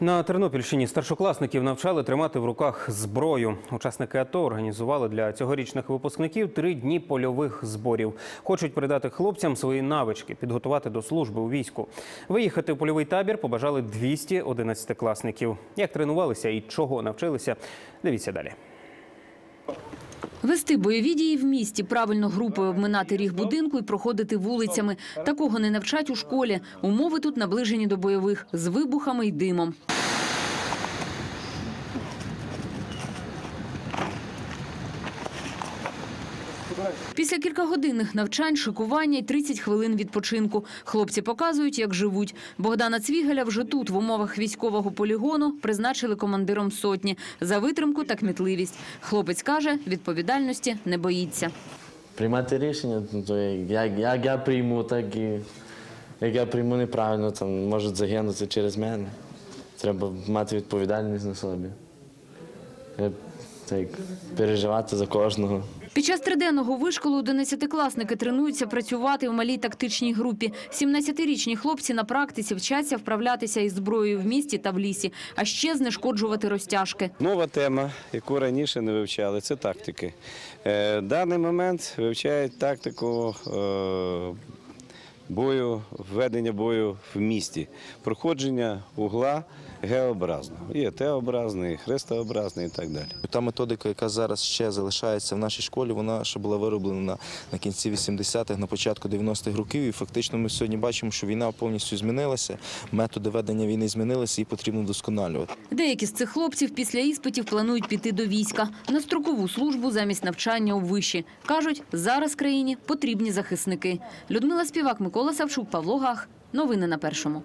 На Тернопільщині старшокласників навчали тримати в руках зброю. Учасники АТО організували для цьогорічних випускників три дні польових зборів. Хочуть передати хлопцям свої навички, підготувати до служби у війську. Виїхати в польовий табір побажали 211 класників. Як тренувалися і чого навчилися, дивіться далі. Вести бойові дії в місті, правильно групою обминати ріг будинку і проходити вулицями. Такого не навчать у школі. Умови тут наближені до бойових з вибухами й димом. Після кількагодинних навчань, шикування й 30 хвилин відпочинку. Хлопці показують, як живуть. Богдана Цвігеля вже тут, в умовах військового полігону, призначили командиром сотні за витримку та кмітливість. Хлопець каже, відповідальності не боїться. Приймати рішення, ну, то як, як я прийму, так і як я прийму неправильно, там можуть загинути через мене. Треба мати відповідальність на собі. Я, так, переживати за кожного. Під час триденного вишколу 11-класники тренуються працювати в малій тактичній групі. 17-річні хлопці на практиці вчаться вправлятися із зброєю в місті та в лісі, а ще знешкоджувати розтяжки. Нова тема, яку раніше не вивчали, це тактики. В даний момент вивчають тактику е, бою, ведення бою в місті, проходження угла Г-образного. Є Т-образний, хрестообразний і так далі. Та методика, яка зараз ще залишається в нашій школі, вона ще була вироблена на кінці 80-х, на початку 90-х років. І фактично ми сьогодні бачимо, що війна повністю змінилася, методи ведення війни змінилися і потрібно вдосконалювати. Деякі з цих хлопців після іспитів планують піти до війська на строкову службу замість навчання у виші. Кажуть, зараз країні потрібні захисники. Людмила Співак, Микола Савчук, Павло Гах. Новини на першому.